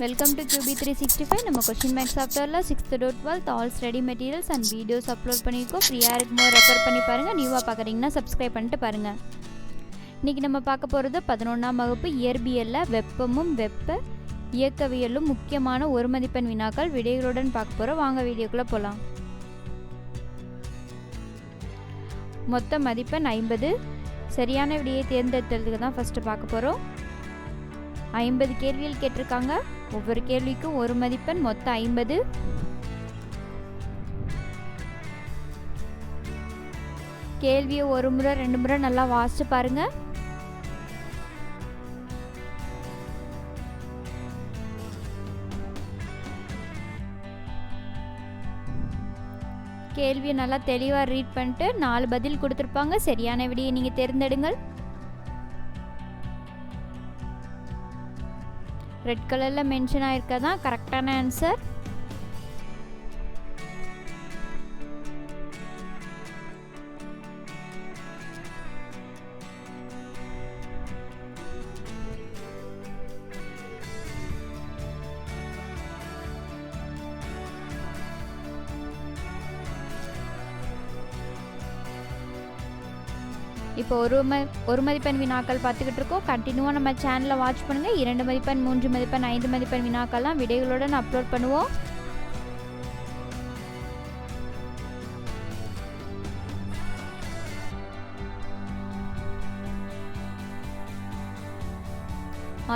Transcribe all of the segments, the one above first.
Welcome to Q B three sixty five நம்ம question max சாஃப்ட்வேரில் sixth to twelfth all study materials and videos upload பண்ணியிருக்கோம் ஃப்ரீயாக இருக்கும்போது refer பண்ணி பாருங்கள் நியூவாக பார்க்குறீங்கன்னா சப்ஸ்கிரைப் பண்ணிட்டு பாருங்கள் இன்றைக்கி நம்ம பார்க்க போகிறது பதினொன்றாம் வகுப்பு இயற்பியலில் வெப்பமும் வெப்ப இயக்கவியலும் முக்கியமான ஒரு மதிப்பெண் வினாக்கள். விடைகளுடன் பார்க்க போகிறோம் வாங்க வீடியோக்குள்ளே போகலாம் மொத்த மதிப்பெண் ஐம்பது. சரியான விடையை தேர்ந்தெடுத்ததுக்கு தான் ஃபஸ்ட்டு பார்க்க போகிறோம் ஐம்பது கேள்விகள் கேட்டிருக்காங்க. ஒவ்வொரு கேள்விக்கும் ஒரு மதிப்பெண் மொத்தம் ஐம்பது. கேள்வியை ஒரு முறை ரெண்டு முறை நல்லா வாசிச்சு பாருங்க. கேள்வியை நல்லா தெளிவாக ரீட் பண்ணிட்டு நாலு பதில் கொடுத்துருப்பாங்க. சரியான விடையை நீங்கள் தேர்ந்தெடுங்கள். ரெட் கலரில் மென்ஷன் ஆயிருக்கதான் கரெக்டான ஆன்சர் இப்போ ஒரு ம ஒரு மதிப்பெண் வினாக்கள் பார்த்துக்கிட்டு இருக்கோம். கண்டினியூவாக நம்ம சேனலை வாட்ச் பண்ணுங்கள் இரண்டு மதிப்பெண் மூன்று மதிப்பெண் ஐந்து மதிப்பெண் வினாக்கள்லாம் விடைகளுடன் அப்லோட் பண்ணுவோம்.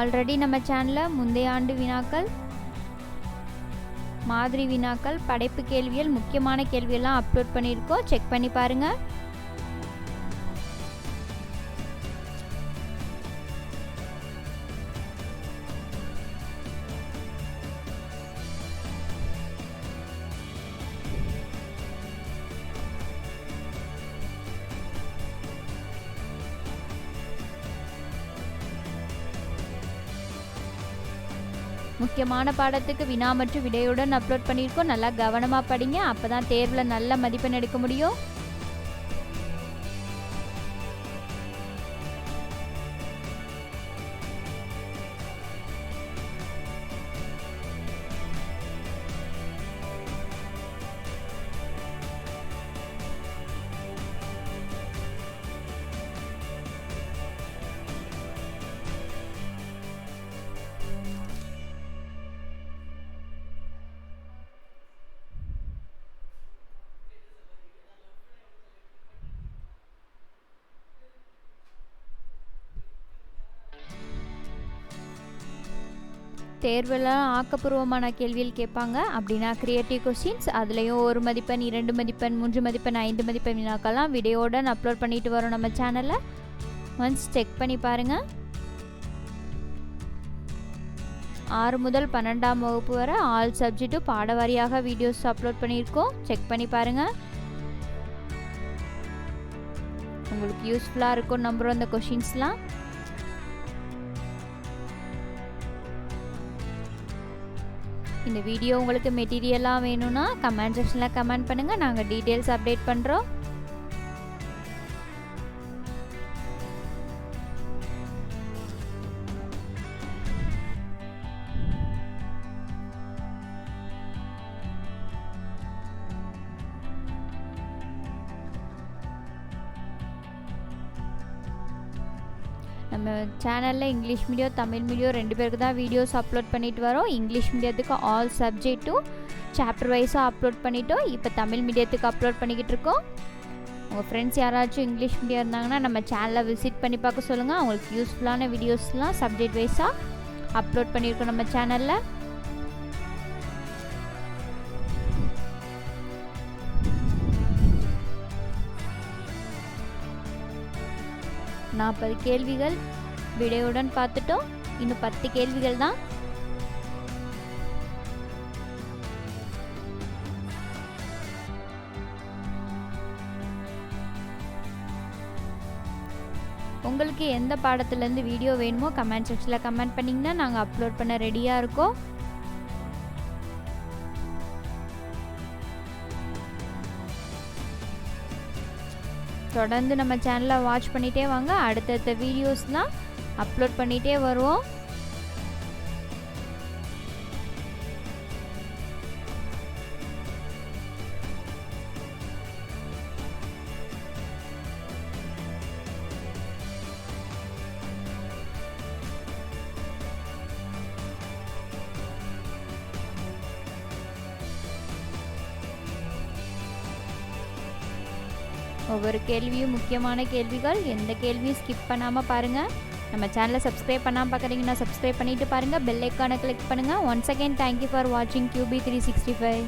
ஆல்ரெடி நம்ம சேனலில் முந்தைய ஆண்டு வினாக்கள் மாதிரி வினாக்கள் படைப்பு கேள்விகள் முக்கியமான கேள்வியெல்லாம் அப்லோட் பண்ணியிருக்கோம். செக் பண்ணி பாருங்கள் முக்கியமான பாடத்துக்கு வினா மற்றும் விடையுடன் அப்லோட் பண்ணியிருக்கோம். நல்லா கவனமாக படிங்க. அப்போ தான் தேர்வில் நல்ல மதிப்பெண் எடுக்க முடியும். தேர்வில் ஆக்கப்பூர்வமான கேள்வியில் கேட்பாங்க. அப்படின்னா கிரியேட்டிவ் கொஸ்டின்ஸ் அதுலேயும் ஒரு மதிப்பெண் இரண்டு மதிப்பெண் மூன்று மதிப்பெண் ஐந்து மதிப்பெண் வினாக்கெல்லாம் வீடியோவுடன் அப்லோட் பண்ணிட்டு வரோம் நம்ம சேனலில் ஒன்ஸ் செக் பண்ணி பாருங்கள் ஆறு முதல் பன்னெண்டாம் வகுப்பு வரை ஆல் சப்ஜெக்ட்டும் பாடவாரியாக வீடியோஸ் அப்லோட் பண்ணியிருக்கோம். செக் பண்ணி பாருங்கள் உங்களுக்கு யூஸ்ஃபுல்லாக இருக்கும் நம்புகிறோம் அந்த கொஷின்ஸ்லாம் இந்த வீடியோ உங்களுக்கு மெட்டீரியலாக வேணும்னா கமெண்ட் செக்ஷனில் கமெண்ட் பண்ணுங்கள் நாங்கள் டீட்டெயில்ஸ் அப்டேட் பண்ணுறோம் நம்ம சேனலில் இங்கிலீஷ் மீடியம் தமிழ் மீடியம் ரெண்டு பேருக்கு தான் வீடியோஸ் அப்லோட் பண்ணிட்டு வரோம். இங்கிலீஷ் மீடியத்துக்கு ஆல் சப்ஜெக்ட்டும் சாப்டர் வைஸாக அப்லோட் பண்ணிட்டோம். இப்போ தமிழ் மீடியத்துக்கு அப்லோட் பண்ணிக்கிட்டு இருக்கோம். உங்கள் ஃப்ரெண்ட்ஸ் யாராச்சும் இங்கிலீஷ் மீடியம் இருந்தாங்கன்னா நம்ம சேனலை விசிட் பண்ணி பார்க்க சொல்லுங்கள் அவங்களுக்கு யூஸ்ஃபுல்லான வீடியோஸ்லாம் சப்ஜெக்ட் வைஸாக அப்லோட் பண்ணியிருக்கோம் நம்ம சேனலில் நாற்பது கேள்விகள் விடையுடன் பார்த்துட்டோம். இன்னும் பத்து கேள்விகள் தான். உங்களுக்கு எந்த பாடத்துலேருந்து வீடியோ வேணுமோ கமெண்ட் செக்ஷனில் கமெண்ட் பண்ணிங்கன்னா நாங்கள் அப்லோட் பண்ண ரெடியாக இருக்கோம். தொடர்ந்து நம்ம சேனலை வாட்ச் பண்ணிகிட்டே வாங்க. அடுத்தடுத்த வீடியோஸ்லாம் அப்லோட் பண்ணிகிட்டே வருவோம். ஒவ்வொரு கேள்வியும் முக்கியமான கேள்விகள் எந்த கேள்வியும் ஸ்கிப் பண்ணாமல் பாருங்கள் நம்ம சேனலை சப்ஸ்கிரைப் பண்ணாமல் பார்க்குறீங்கன்னா சப்ஸ்கிரைப் பண்ணிவிட்டு பாருங்கள் பெல் ஐக்கானை கிளிக் பண்ணுங்கள் once again thank you for வாட்சிங் Q B three sixty five